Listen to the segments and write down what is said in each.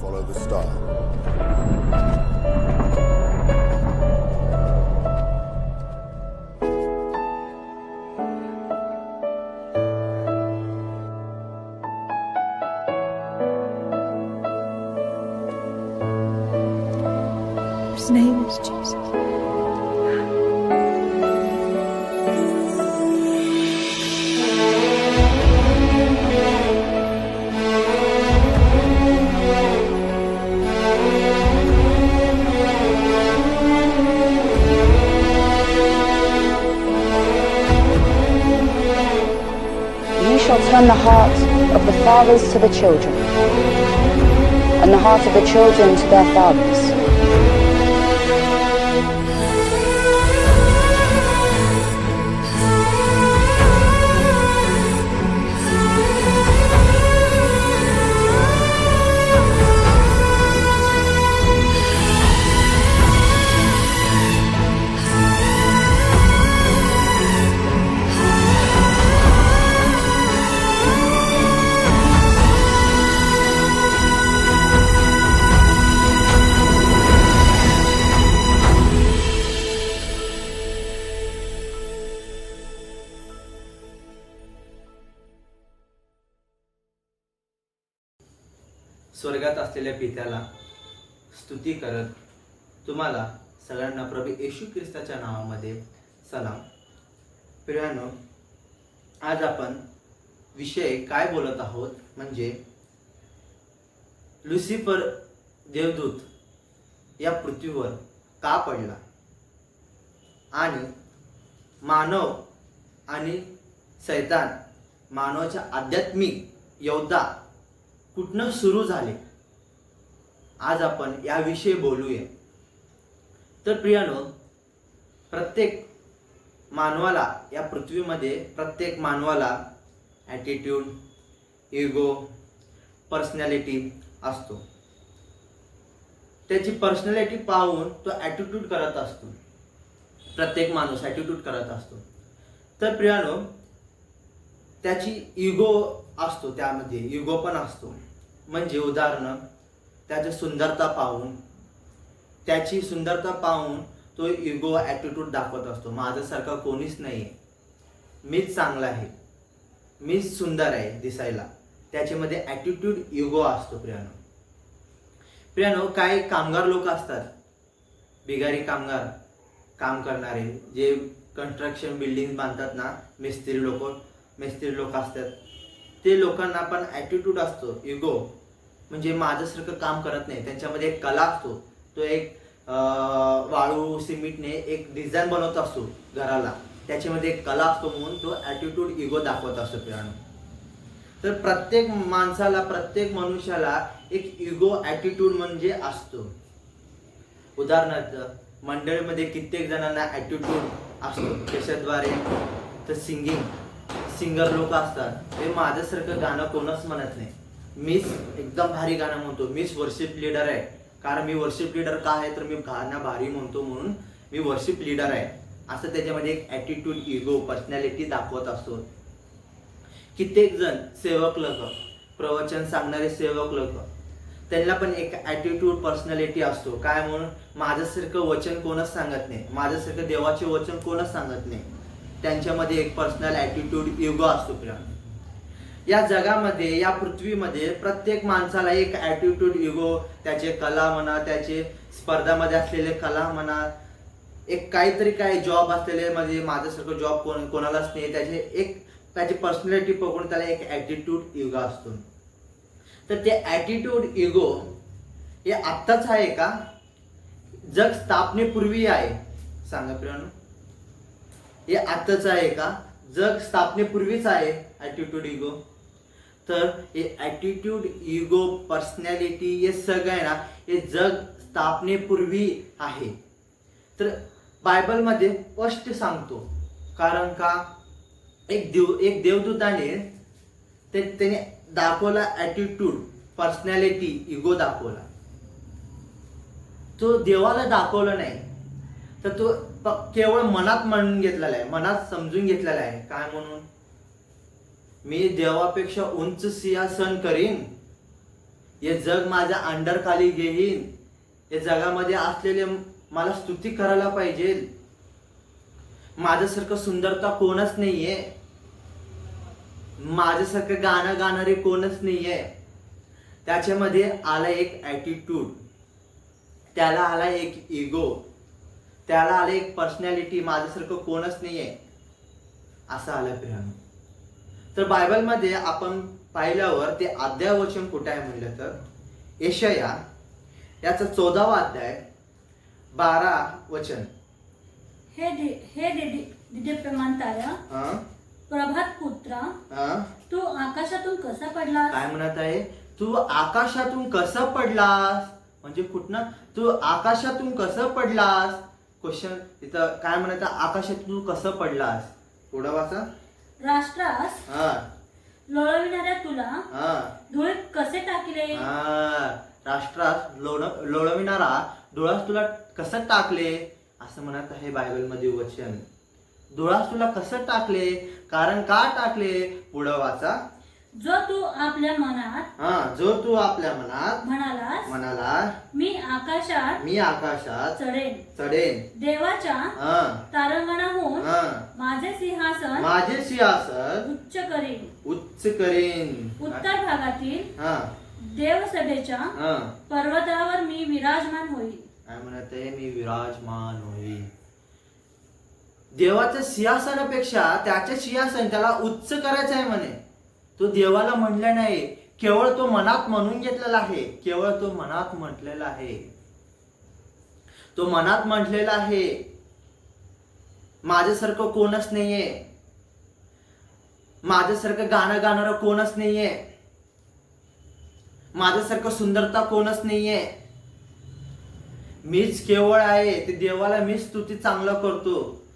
follow the star. Fathers to the children, and the heart of the children to their fathers. आपल्याला स्तुती करत तुम्हाला सगळ्यांना प्रभू येशू ख्रिस्ताच्या नावामध्ये सलाम. प्रियानो आज आपण विषय काय बोलत आहोत म्हणजे लुसिफर देवदूत या पृथ्वीवर का पडला? आणि मानव आणि सैतान मानवाच्या आध्यात्मिक योद्धा कुठनं सुरू झाले? आज आपण याविषयी बोलूया. तर प्रियानो प्रत्येक मानवाला या पृथ्वीमध्ये प्रत्येक मानवाला ॲटिट्यूड इगो पर्सनॅलिटी असतो. त्याची पर्सनॅलिटी पाहून तो ॲटिट्यूड करत असतो. प्रत्येक माणूस ॲटिट्यूड करत असतो. तर प्रियानो त्याची इगो असतो त्यामध्ये इगो पण असतो. म्हणजे उदाहरणं त्याची सुंदरता पाहून त्याची सुंदरता पाहून तो इगो ॲटिट्यूड दाखवत असतो. माझ्यासारखा कोणीच नाही आहे मीच चांगला आहे. मीच सुंदर आहे दिसायला. त्याच्यामध्ये ॲटिट्यूड इगो असतो प्रियानो. प्रियानो काही कामगार लोक असतात. बिगारी कामगार काम करणारे जे कन्स्ट्रक्शन बिल्डिंग बांधतात ना मिस्त्री लोक मिस्त्री लोक असतात. ते लोकांना पण ॲटिट्यूड असतो इगो म्हणजे माझ्यासारखं काम करत नाही. त्यांच्यामध्ये एक कला असतो. तो एक वाळू सिमेंटने एक डिझाईन बनवत असतो घराला. त्याच्यामध्ये एक कला असतो म्हणून तो ॲटिट्यूड इगो दाखवत असतो पिरानो तर प्रत्येक माणसाला प्रत्येक मनुष्याला एक इगो ॲटिट्यूड म्हणजे असतो. उदाहरणार्थ मंडळीमध्ये कित्येक जणांना ॲटिट्यूड असतो. कशाद्वारे तर सिंगिंग सिंगर लोक असतात. ते माझ्यासारखं गाणं कोणच म्हणत नाही. मीच एकदम भारी गाणं म्हणतो. मीच वर्शिप लीडर आहे. कारण मी वर्शिप लीडर का आहे? तर मी गाणं भारी म्हणतो म्हणून मी वर्शिप लीडर आहे. असं त्याच्यामध्ये एक ॲटिट्यूड इगो पर्सनॅलिटी दाखवत असतो. कित्येक जण सेवक लोक प्रवचन सांगणारे सेवक लोक त्यांना पण एक ॲटिट्यूड पर्सनॅलिटी असतो. काय म्हणून? माझ्यासारखं वचन कोणच सांगत नाही. माझ्यासारखं देवाचे वचन कोणच सांगत नाही. त्यांच्यामध्ये एक पर्सनल ॲटिट्यूड इगो असतो. प्रेम या जगामध्ये या पृथ्वीमध्ये प्रत्येक माणसाला एक ॲटिट्यूड इगो त्याचे कला म्हणा त्याचे स्पर्धामध्ये असलेले कला म्हणा एक काहीतरी काय जॉब असलेले म्हणजे माझ्यासारखं जॉब कोण कोणालाच नाही. त्याचे एक त्याची पर्सनॅलिटी बघून त्याला एक ॲटिट्यूड इगो असतो. तर ते ॲटिट्यूड इगो हे आत्ताच आहे का? जग स्थापनेपूर्वी आहे. सांगा प्रियानो. हे आत्ताच आहे का? जग स्थापनेपूर्वीच आहे ॲटिट्यूड इगो तर हे ॲटिट्यूड इगो पर्सनॅलिटी हे सगळं आहे ना हे जग स्थापनेपूर्वी आहे. तर बायबलमध्ये स्पष्ट सांगतो. कारण का? एक देव एक देवदूताने ते त्याने दाखवला ॲटिट्यूड पर्सनॅलिटी इगो दाखवला. तो देवाला दाखवला नाही. तर तो प- केवळ मनात म्हणून घेतलेला आहे मनात समजून घेतलेला आहे. काय म्हणून? मी देवापेक्षा उंच सिंहासन करीन. हे जग माझ्या अंडर खाली घेईन. हे जगामध्ये असलेले मला स्तुती करायला पाहिजे. माझ्यासारखं सुंदरता कोणच नाहीये. माझ्यासारखं गाणं गाणारे कोणच नाहीये. त्याच्यामध्ये आला एक ॲटिट्यूड त्याला आला एक इगो त्याला आला एक पर्सनॅलिटी माझ्यासारखं कोणच नाहीये. असं आलं प्रियानो तर बायबलमध्ये आपण पाहिल्यावर ते अध्याय वचन कुठे आहे म्हणलं तर? यशया याचा चौदावा अध्याय बारा वचन. हे दि हे? प्रभात पुत्रा? तू आकाशातून कसा पडला काय म्हणत आहे? तू आकाशातून कसं पडलास? म्हणजे कुठनं? तू आकाशातून कसं पडलास? क्वेश्चन तिथं काय म्हणत? आकाशातून तू कसं पडलास? पुढं वाचा. राष्ट्रास हा. लोळविणाऱ्या तुला हा. धुळीत कसे टाकले? हा. राष्ट्रात लोळ लोळविणारा डोळास तुला कसं टाकले? असं म्हणत आहे बायबलमध्ये वचन. डोळास तुला कसं टाकले? कारण का टाकले? पुढं वाचा. जो तू आपल्या मनात हा जो तू आपल्या मनात म्हणालास म्हणाला मी आकाशात मी आकाशात चढेन. चढेन. देवाच्या हा. तारंगणाहून हा. माझे सिंहासन माझे सिंहासन उच्च करीन. उच्च करेन. उत्तर भागातील हा. देवसभेच्या हा. पर्वतावर मी विराजमान होईल काय म्हणत? आहे मी विराजमान होईल देवाच्या सिंहासनापेक्षा त्याचे सिंहासन त्याला उच्च करायचं आहे म्हणे. तो देवाला म्हणलं नाही. केवळ तो मनात म्हणून घेतलेला आहे. केवळ तो मनात म्हटलेला आहे. तो मनात म्हटलेला आहे. माझ्यासारखं कोणच नाहीये. माझ्यासारखं गाणं गाणारं कोणच नाहीये. माझ्यासारखं सुंदरता कोणच नाहीये. मीच केवळ आहे ते देवाला मीच स्तुती चांगलं करतो.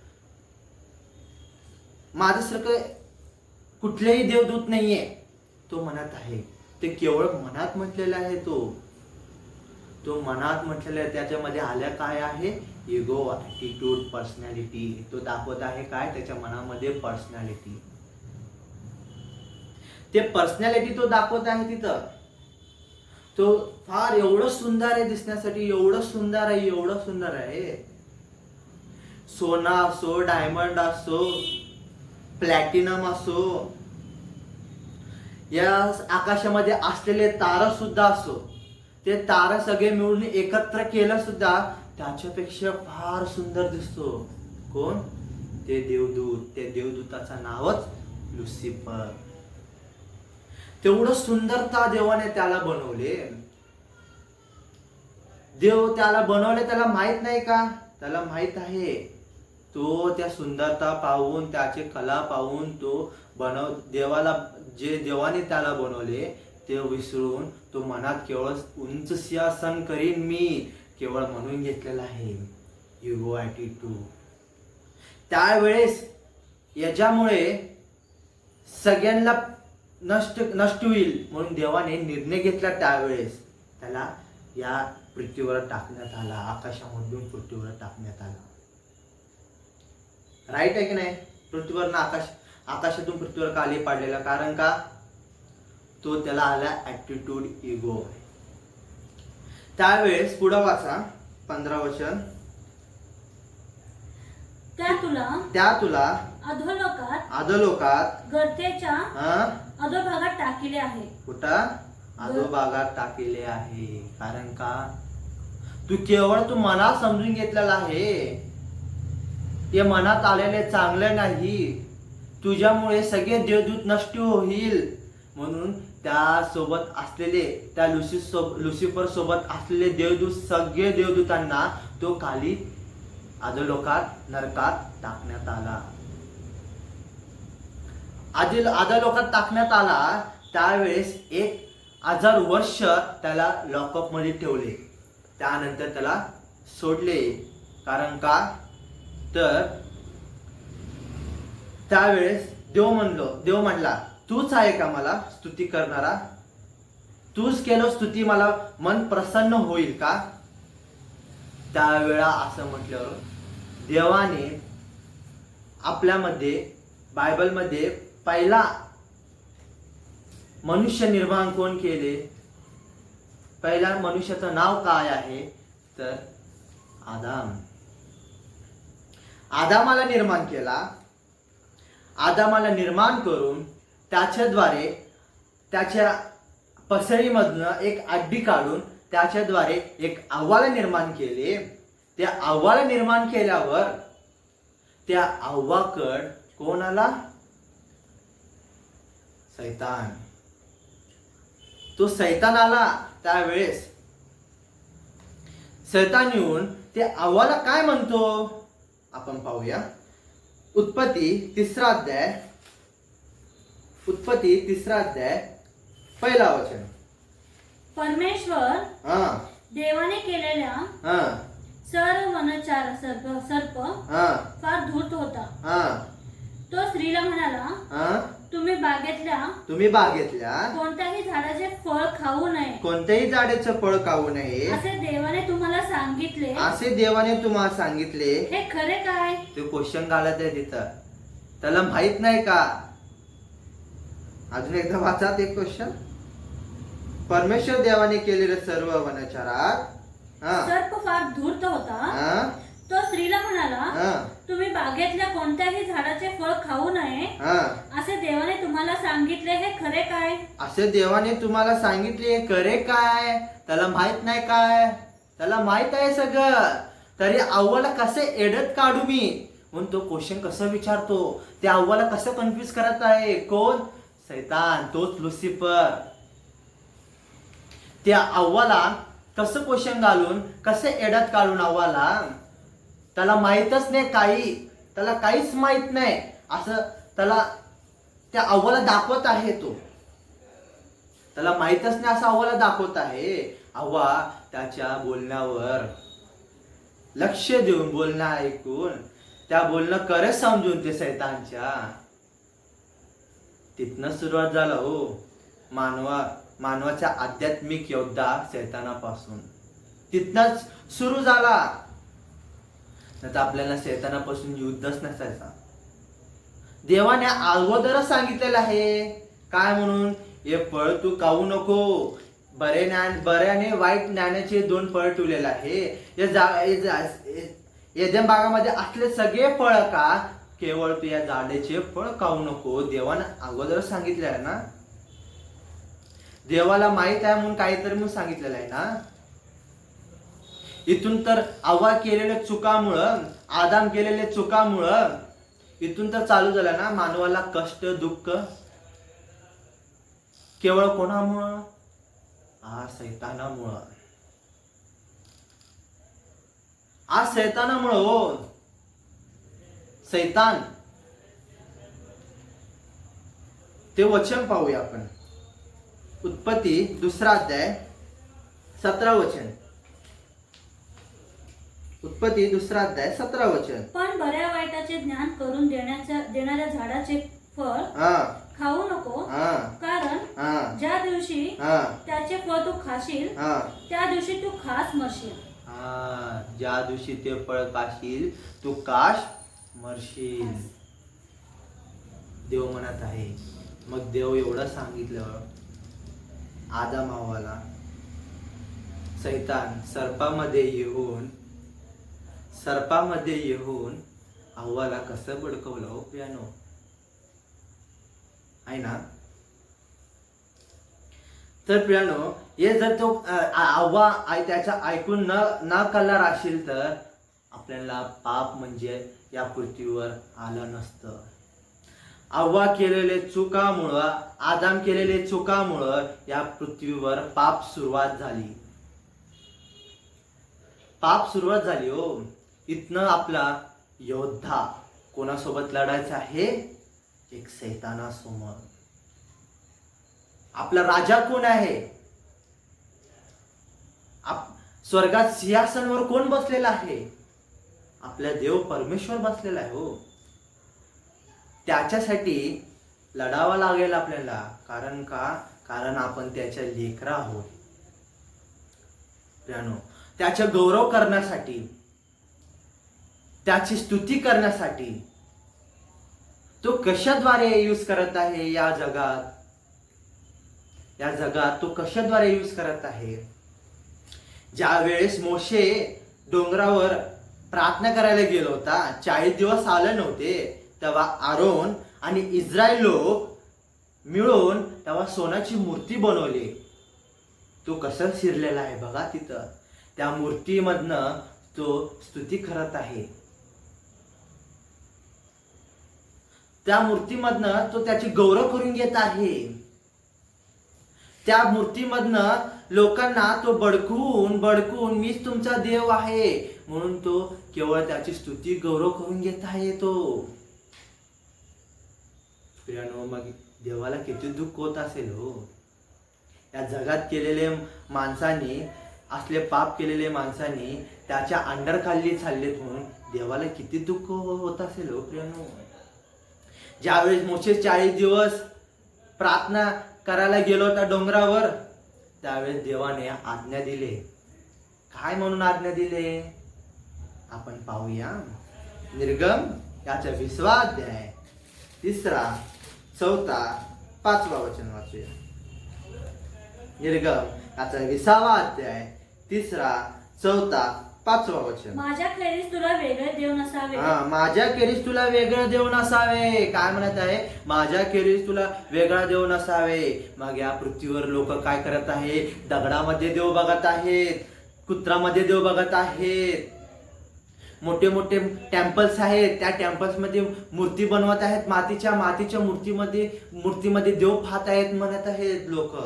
माझ्यासारखं कुठलेही देवदूत नाहीये. तो मनात आहे. ते केवळ मनात म्हटलेला आहे तो. तो मनात म्हटलेला आहे त्याच्यामध्ये आल्या काय आहे? इगो ॲटिट्यूड पर्सनॅलिटी तो दाखवत आहे काय? त्याच्या मनामध्ये पर्सनॅलिटी ते पर्सनॅलिटी तो दाखवत आहे तिथं. तो फार एवढं सुंदर आहे दिसण्यासाठी एवढं सुंदर आहे एवढं सुंदर आहे. सोना असो डायमंड असो प्लॅटिनम असो या आकाशामध्ये असलेले तारा सुद्धा असो. ते तारा सगळे मिळून एकत्र केलं सुद्धा त्याच्यापेक्षा फार सुंदर दिसतो. कोण? ते देवदूत. ते देवदूताचं नावच लुसिफर. तेवढं सुंदरता देवाने त्याला बनवले. देव त्याला बनवले त्याला माहीत नाही का? त्याला माहीत आहे. तो त्या सुंदरता पाहून त्याचे कला पाहून तो बनव देवाला जे देवाने त्याला बनवले ते विसरून तो मनात केवळ उंच सिंहासन करीन मी. केवळ म्हणून घेतलेला आहे. युगो ॲटिट्यूड त्यावेळेस याच्यामुळे सगळ्यांना नष्ट नष्ट होईल म्हणून देवाने निर्णय घेतला त्यावेळेस. त्याला या पृथ्वीवर टाकण्यात आला आकाशामधून पृथ्वीवर टाकण्यात आला. राईट आहे की नाही? पृथ्वीवरनं आकाश आकाशातून पृथ्वीवर काली पाडलेला कारण का? तो त्याला आला ऍटिट्यूड इगो त्यावेळेस पुढं वाचा पंधरा वचन. त्या तुला त्या तुला अधोलोकात अधोलोकात गर्तेच्या हा? अधोभागात टाकिले आहे. कुठं? अधोभागात टाकलेले आहे. कारण का? तू केवळ तू मनात समजून घेतलेला आहे. ते मनात आलेले चांगले नाही. तुझ्यामुळे सगळे देवदूत नष्ट होईल. म्हणून त्या सोबत असलेले त्या लुसी लुसिफर सोबत असलेले देवदूत सगळे देवदूतांना तो खाली आदलोकात नरकात टाकण्यात आला. आधी आदलोकात टाकण्यात आला त्यावेळेस एक हजार वर्ष त्याला लॉकअपमध्ये ठेवले. त्यानंतर त्याला सोडले. कारण का? तर त्यावेळेस देव म्हणलो देव म्हणला तूच आहे का मला स्तुती करणारा? तूच केलं स्तुती मला मन प्रसन्न होईल का? त्यावेळा असं म्हटल्यावर देवाने आपल्यामध्ये बायबलमध्ये पहिला मनुष्य निर्माण कोण केले? पहिल्या मनुष्याचं नाव काय आहे? तर आदाम. आदामाला निर्माण केला. आदामाला निर्माण करून त्याच्याद्वारे त्याच्या पसळीमधनं एक अड्डी काढून त्याच्याद्वारे एक आव्हाला निर्माण केले. त्या आव्हाला निर्माण केल्यावर त्या आव्हाकड कोण आला सैतान. तो सैतान आला त्यावेळेस. सैतान येऊन ते आव्हाला काय म्हणतो? आपण पाहूया. उत्पत्ती तिसरा अध्याय. उत्पत्ती तिसरा अध्याय पहिला वचन. परमेश्वर हा. देवाने केलेल्या हा. सर्व वनचार सर्प सर्प हा. फार धूर्त होता. हा. तो स्त्रीला म्हणाला हा. तुम्ही बागेतल्या तुम्ही बागेतल्या कोणत्याही झाडाचे फळ खाऊ नये. कोणत्याही झाडेचं फळ खाऊ नये. असे देवाने तुम्हाला सांगितले. असे देवाने तुम्हाला सांगितले. हे खरे काय? ते क्वेश्चन घालत आहे तिथं. त्याला माहीत नाही का? अजून एकदा वाचा ते क्वेश्चन परमेश्वर देवाने केलेले सर्व वनचारात हा. सर्प फार धूर्त होता. हा. तो स्त्रीला म्हणाला हा. तुम्ही बागेतल्या कोणत्याही झाडाचे फळ खाऊ नये. हा. असे देवाने तुम्हाला सांगितले हे खरे काय? असे देवाने तुम्हाला सांगितले करे काय? त्याला माहीत नाही काय? त्याला माहीत आहे सगळं. तरी अव्वाला कसे एडत काढू मी? म्हणून तो क्वेश्चन कसं विचारतो? त्या अव्वाला कसं कन्फ्युज करत आहे? कोण? सैतान तोच लुसिफर. त्या अव्वाला कसं पोषण घालून कसं एडत काढून अव्वाला? त्याला माहीतच नाही काही. त्याला काहीच माहीत नाही. असं त्याला त्या अव्वाला दाखवत आहे तो. त्याला माहीतच नाही असं अव्वाला दाखवत आहे. अव्वा त्याच्या बोलण्यावर लक्ष देऊन बोलणं ऐकून त्या बोलणं करत समजून ते सैतानच्या. तिथनं सुरुवात झाला हो. मानवा मानवाचा आध्यात्मिक योद्धा शैतानापासून तिथनच सुरू झाला. नाही तर आपल्याला शैतानापासून युद्धच नसायचा. देवाने अगोदरच सांगितलेलं आहे. काय म्हणून? हे फळ तू खाऊ नको. बरे ज्ञान बऱ्याने वाईट ज्ञानाचे दोन फळ ठेवलेलं आहे. या जा जा, जा- हे- एदेन बागामध्ये असले सगळे फळ का? केवळ तू या झाडाचे फळ खाऊ नको देवानं अगोदर सांगितले आहे ना? देवाला माहीत आहे म्हणून काहीतरी म्हणून सांगितलेलं आहे ना? इथून तर आव्हा केलेल्या चुकामुळं आदाम केलेल्या चुकामुळं इथून तर चालू झालं ना मानवाला कष्ट दुःख? केवळ कोणामुळं? आ सैतानामुळं. आ सैतानामुळं हो. सैतान. ते वचन पाहूया आपण. उत्पत्ती दुसरा अध्याय सतरा वचन. उत्पत्ती दुसरा अध्याय सतरा वचन. पण बऱ्या वाईटाचे ज्ञान करून देण्याच्या देणाऱ्या झाडाचे फळ हा. खाऊ नको. हा. कारण हा. ज्या दिवशी हा. त्याचे फळ तू खाशील हा. त्या दिवशी तू खास मरशील. हा. ज्या दिवशी ते फळ खाशील तू काश मरशील. देव म्हणत आहे. मग देव एवढं सांगितलं आदा मावाला सैतान सर्पामध्ये येऊन सर्पामध्ये येऊन अव्वाला कसं बडकवलं हो पियानो? आहे ना? तर प्रियानो हे जर तो आव्हा आय त्याचा ऐकून न न कलर असेल तर आपल्याला पाप म्हणजे या पृथ्वीवर आलं नसतं. अव्वा केलेले चुकामुळं आदाम केलेले चुकामुळं या पृथ्वीवर पाप सुरुवात झाली. पाप सुरुवात झाली हो. इथनं आपला योद्धा कोणासोबत लढायचा आहे? एक सैतानासमोर. आपला राजा कोण आहे? आप स्वर्गात सिंहासनवर कोण बसलेला आहे? आपला देव परमेश्वर बसलेला आहे हो. त्याच्यासाठी लढावा लागेल आपल्याला. कारण का? कारण आपण त्याच्या लेकरा आहोत. त्याचा गौरव करण्यासाठी त्याची स्तुती करण्यासाठी तो कशाद्वारे यूज करत आहे या जगात? या जगात तो कशाद्वारे यूज करत आहे? ज्या वेळेस मोशे डोंगरावर प्रार्थना करायला गेलो होता. चाळीस दिवस आले नव्हते. तेव्हा आरोन आणि इस्रायल लोक मिळून तेव्हा सोन्याची मूर्ती बनवली. तो कसं शिरलेला आहे बघा तिथं. त्या मूर्तीमधनं तो स्तुती करत आहे. त्या मूर्तीमधनं तो त्याची गौरव करून घेत आहे. त्या मूर्तीमधनं लोकांना तो बडकून बडकून मीच तुमचा देव आहे. म्हणून तो केवळ त्याची स्तुती गौरव करून घेता येतो. प्रियानो मग देवाला किती दुःख होत असेल हो. या जगात केलेले माणसांनी असले पाप केलेले माणसांनी त्याच्या अंडरखाली चाललेत म्हणून देवाला किती दुःख होत असेल हो प्रियानो. ज्यावेळेस मोशे चाळीस दिवस प्रार्थना करायला गेलो होता डोंगरावर त्यावेळेस देवाने आज्ञा दिले. काय म्हणून आज्ञा दिले? आपण पाहूया. निर्गम याचा विसवा अध्याय. तिसरा चौथा पाचवा वचन वाचूया. निर्गम याचा विसावा अध्याय. तिसरा चौथा पाचवा वचन. माझ्या खेरीस तुला वेगळे देव नसावे हा माझ्या केरीस तुला वेगळं देव नसावे काय म्हणत आहे? माझ्या केरीस तुला वेगळा देव नसावे मग या पृथ्वीवर लोक काय करत आहे दगडामध्ये देव बघत आहेत. कुत्रामध्ये देव बघत आहेत. मोठे मोठे टेम्पल्स आहेत. त्या टेम्पल्समध्ये मूर्ती बनवत आहेत. मातीच्या मातीच्या मूर्तीमध्ये मूर्तीमध्ये देव पाहत आहेत म्हणत आहेत लोक.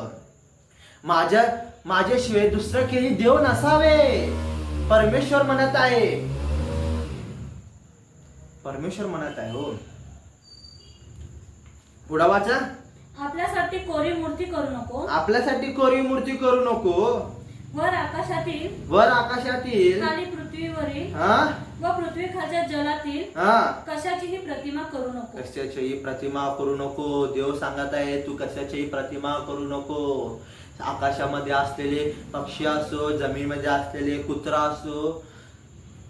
माझ्या माझ्याशिवाय दुसरं केली देव नसावे. परमेश्वर म्हणत आहे. परमेश्वर म्हणत आहे हो. पुढं वाचा. आपल्यासाठी कोरी मूर्ती करू नको. आपल्यासाठी कोरी मूर्ती करू नको. वर आकाशातील वर आकाशातील खाली पृथ्वीवरील हा? व पृथ्वी खालच्या जलातील हा. कशाचीही प्रतिमा करू नको. कशाच्याही प्रतिमा करू नको. देव सांगत आहे तू कशाच्याही प्रतिमा करू नको. आकाशामध्ये असलेले पक्षी असो जमीनमध्ये असलेले कुत्रा असो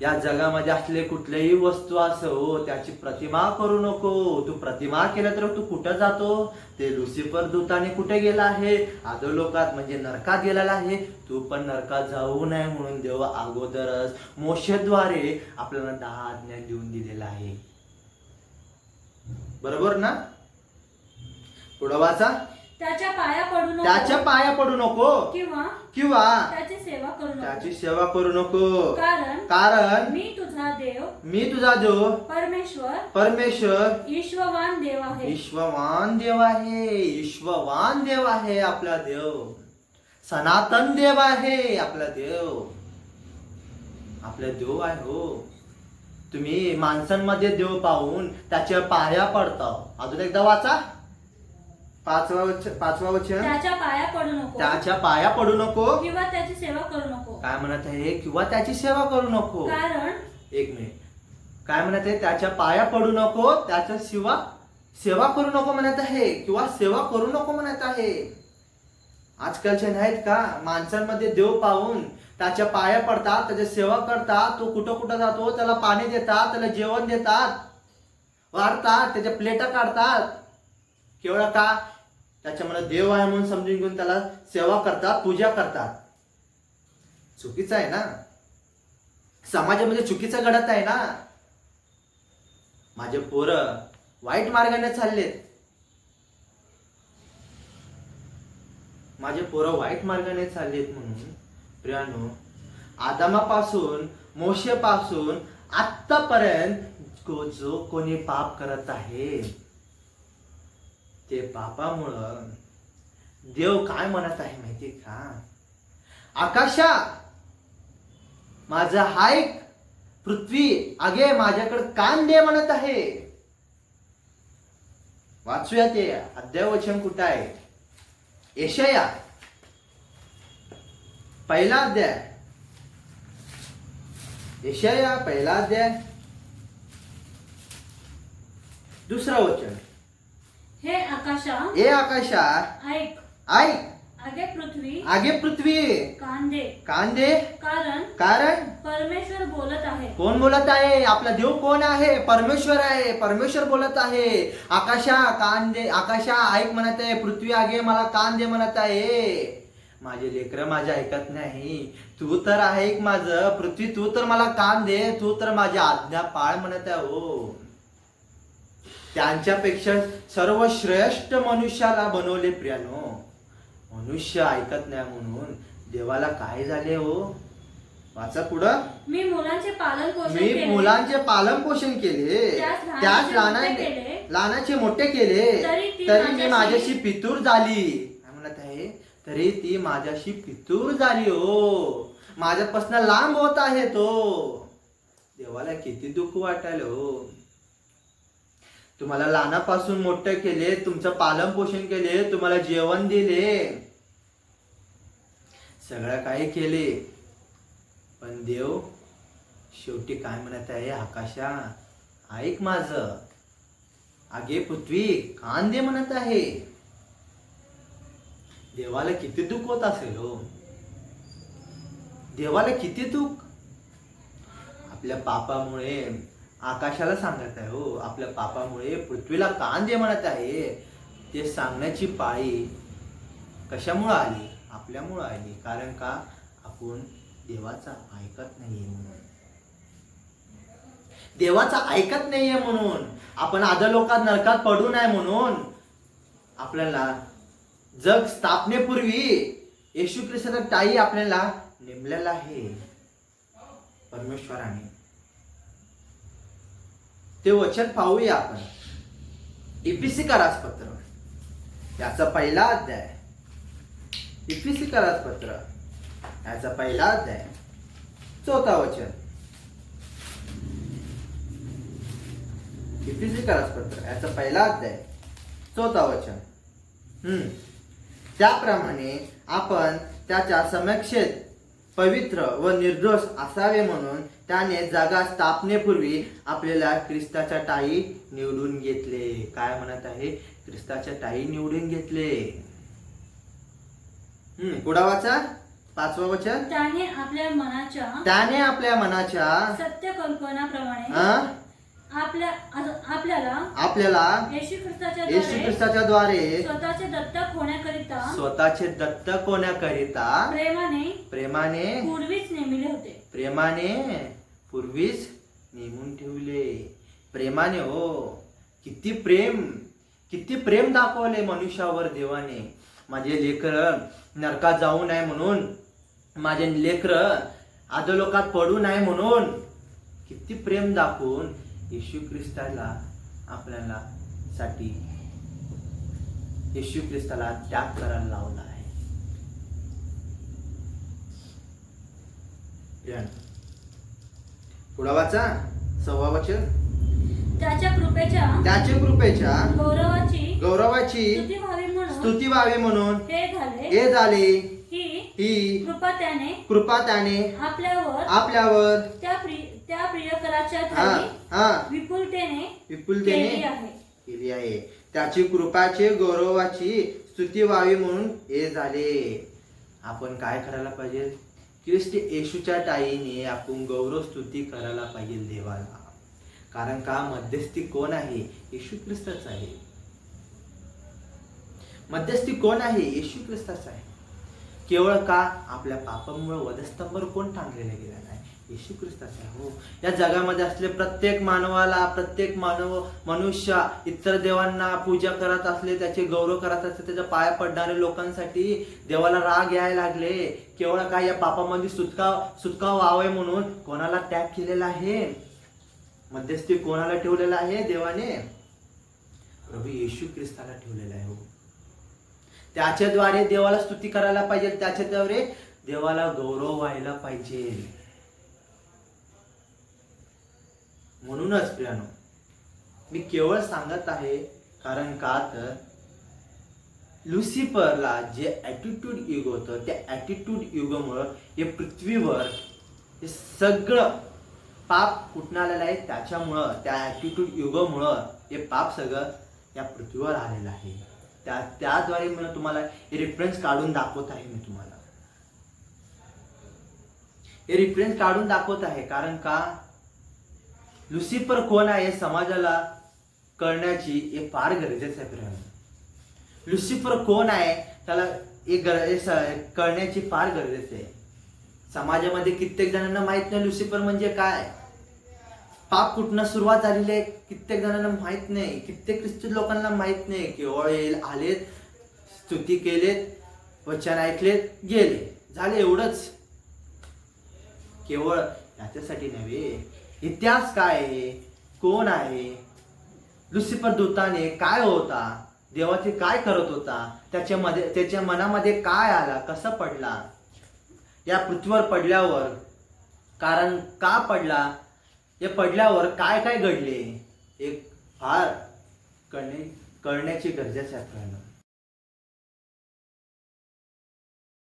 या जगामध्ये असले कुठल्याही वस्तू असो त्याची प्रतिमा करू नको. तू प्रतिमा केलं तर तू कुठं जातो? ते लुसिफर दूताने कुठे गेला आहे? आदो म्हणजे नरकात गेलेला आहे. तू पण नरकात जाऊ नये म्हणून देव अगोदरच मोशेद्वारे आपल्याला दहा आज्ञा देऊन दिलेला आहे. बरोबर ना? पुढं वाचा. त्याच्या पाया पडू नको. त्याच्या पाया पडू नको. किंवा किंवा त्याची सेवा करू नको. त्याची सेवा करू नको. कारण कारण मी तुझा देव मी तुझा देव परमेश्वर परमेश्वर ईश्ववान देव आहे. ईश्ववान देव आहे. ईश्ववान देव आहे आपला देव. सनातन देव आहे आपला देव. आपला देव आहे हो. तुम्ही माणसांमध्ये देव पाहून त्याच्या पाया पडता अजून एकदा वाचा. पाचवा वचन पाचवा वचन? त्याच्या पाया पडू नको. त्याच्या पाया पडू नको? किंवा त्याची सेवा करू नको. काय म्हणत आहे? किंवा त्याची सेवा करू नको? कारण? एक मिनिट. काय म्हणत आहे? त्याच्या पाया पडू नको त्याच्या शिवा सेवा करू नको म्हणत आहे. किंवा सेवा करू नको म्हणत आहे. आजकालचे नाहीत का? माणसांमध्ये देव पाहून त्याच्या पाया पडतात त्याची सेवा करतात तो कुठं कुठं जातो त्याला पाणी देतात त्याला जेवण देतात वाढतात त्याच्या प्लेटा काढतात. केवळ का? त्याच्यामुळे देव आहे म्हणून समजून घेऊन त्याला सेवा करतात पूजा करतात. चुकीचं आहे ना? समाजामध्ये चुकीचं घडत आहे ना? माझे पोरं वाईट मार्गाने चाललेत. माझे पोरं वाईट मार्गाने चाललेत म्हणून प्रियानो आदामापासून मोशेपासून आत्तापर्यंत को- जो कोणी पाप करत आहे ते पापामुळं देव काय म्हणत आहे माहिती का? आकाशा माझा हायक पृथ्वी आगे माझ्याकडे कान दे म्हणत आहे. वाचूया ते. अध्याय वचन कुठं आहे? येशया. पहिला अध्याय. येशया पहिला अध्याय. दुसरा वचन. हे आकाशा ए आकाशा ऐक. ऐक. आगे पृथ्वी आगे पृथ्वी. कांदे. कान दे कारण कारण परमेश्वर बोलत आहे. कोण बोलत आहे? आपला देव कोण आहे? परमेश्वर आहे. परमेश्वर बोलत आहे. आकाशा कान दे आकाशा ऐक म्हणत आहे. पृथ्वी आगे मला कान दे म्हणत आहे. माझे लेकर माझे ऐकत नाही. तू तर ऐक माझं. पृथ्वी तू तर मला कान दे तू तर माझी आज्ञा पाळ म्हणत आहे हो. त्यांच्यापेक्षा सर्वश्रेष्ठ मनुष्याला बनवले प्रियानो. मनुष्य ऐकत नाही म्हणून देवाला काय झाले हो? वाचा पुढं. मी मुलांचे पालन पोषण मी केले. मुलांचे पालन पोषण केले. त्यास लहानाचे त्याच मोठे लहानाचे केले. लहानाचे मोठे केले. तरी ती तरी मी माझ्याशी- माझ्याशी पितूर झाली. काय म्हणत आहे? तरी ती माझ्याशी पितूर झाली हो. माझ्यापासून लांब होत आहे तो. देवाला किती दुःख वाटायला हो. तुम्हाला लहानापासून मोठे केले तुमचं पालन पोषण केले तुम्हाला जेवण दिले. सगळं काही केले. पण देव शेवटी काय म्हणत आहे आकाशा ऐक माझ. आगे पृथ्वी कान दे म्हणत आहे. देवाला किती दुःख होत असेल हो. देवाला किती दुःख. आपल्या पापामुळे आकाशाला सांगत आहे हो. आपल्या पापामुळे पृथ्वीला कान जे म्हणत आहे ते सांगण्याची पाळी कशामुळं आली? आपल्यामुळं आली. कारण का? आपण देवाचा ऐकत नाहीये म्हणून. देवाचा ऐकत नाहीये म्हणून. आपण आदर लोकात नरकात पडू नये म्हणून. आपल्याला जग स्थापनेपूर्वी येशू ख्रिस्ताचा टाई आपल्याला नेमलेला आहे. परमेश्वराने. ते वचन पाहूया आपण. इपीसी कराजपत्र याचा पहिला अध्याय. इपीसी कराजपत्र याचा पहिला अध्याय. चौथा वचन. इपीसी कराजपत्र याचा पहिला अध्याय. चौथा वचन. हम्म. त्याप्रमाणे आपण त्याच्या समक्षेत पवित्र व निर्दोष असावे म्हणून त्याने जागा स्थापनेपूर्वी आपल्याला ख्रिस्ताच्या टाई निवडून घेतले. काय म्हणत आहे? ख्रिस्ताच्या टाई निवडून घेतले. हम्म पुढा वाचा? पाचवं वचन? त्याने आपल्या मनाच्या त्याने आपल्या मनाच्या सत्य कल्पनाप्रमाणे आपल्या आपल्याला आपल्याला येशू ख्रिस्ताच्या येशू द्वारे ख्रिस्ताच्या द्वारे स्वतःचे दत्तक होण्याकरिता स्वतःचे दत्तक होण्याकरिता प्रेमाने प्रेमाने पूर्वीच नेमिले होते. प्रेमाने पूर्वीच नेमून ठेवले. प्रेमाने हो किती प्रेम किती प्रेम दाखवले मनुष्यावर देवाने. माझे लेकर नरकात जाऊ नये म्हणून माझे लेकर आदलोकात पडू नये म्हणून किती प्रेम दाखवून येशू ख्रिस्ताला आपल्याला साठी येशू ख्रिस्ताला त्याग करायला लावला आहे प्रियानो, पुढं वाचा. सव्वा वचन. त्याच्या कृपेच्या त्याच्या कृपेच्या गौरवाची गौरवाची स्तुती व्हावी म्हणून हे झाले. हे झाले. कृपा त्याने कृपा त्याने आपल्यावर आपल्यावर त्या प्रिय त्या प्रियकराच्या विपुलतेने विपुलतेने केली आहे. त्याची कृपाचे गौरवाची स्तुती व्हावी म्हणून हे झाले. आपण काय करायला पाहिजे? ख्रिस्त येशूच्या टाईने आपण गौरव स्तुती करायला पाहिजे देवाला. कारण का मध्यस्थी कोण आहे? येशू ख्रिस्तच आहे. मध्यस्थी कोण आहे? येशू ख्रिस्तच आहे. केवळ का? आपल्या पापामुळे वधस्तंभर कोण टांगलेला गेला नाही? येशू ख्रिस्तच हो या जगामध्ये असले प्रत्येक मानवाला प्रत्येक मानव मनुष्य इतर देवांना पूजा करत असले त्याचे गौरव करत असले त्याच्या पाया पडणारे लोकांसाठी देवाला राग यायला लागले. केवळ काय या पापामध्ये सुटका सुटका व्हावे म्हणून कोणाला टॅग केलेला आहे? मध्यस्थी कोणाला ठेवलेला आहे? देवाने. प्रभू येशू ख्रिस्ताला ठेवलेला आहे हो. त्याच्याद्वारे देवाला स्तुती करायला पाहिजे त्याच्याद्वारे देवाला गौरव व्हायला पाहिजे. म्हणूनच प्रियानो मी केवळ सांगत आहे कारण का तर लुसिफरला जे ॲटिट्यूड युग होतं त्या ॲटिट्यूड युगामुळं हे पृथ्वीवर हे सगळं पाप कुठून आलेलं आहे त्याच्यामुळं त्या ॲटिट्यूड युगामुळं हे पाप सगळं या पृथ्वीवर आलेलं आहे. त्या त्याद्वारे मी तुम्हाला हे रेफरन्स काढून दाखवत आहे मी तुम्हाला. हे रेफरन्स काढून दाखवत आहे कारण का? लुसिफर कोण आहे हे समाजाला कळण्याची हे फार गरजेचं आहे प्रेम लुसिफर कोण आहे त्याला एक गर- कळण्याची फार गरजेचं आहे. समाजामध्ये कित्येक जणांना माहीत नाही लुसिफर म्हणजे काय. पाप कुठनं सुरुवात झालेली आहे कित्येक जणांना माहीत नाही. कित्येक ख्रिस्ती लोकांना माहीत नाही. केवळ येईल आलेत स्तुती केलेत वचन ऐकलेत गेले. झाले एवढंच. केवळ याच्यासाठी नव्हे इतिहास काय आहे? कोण आहे? लुसिफर दूताने काय होता? देवाचे काय करत होता? त्याच्यामध्ये त्याच्या मनामध्ये काय आला? कसं पडला? या पृथ्वीवर पडल्यावर कारण का पडला? या पडल्यावर काय काय घडले? एक फार कळणे कळण्याची गरजेचं आहे आपल्याला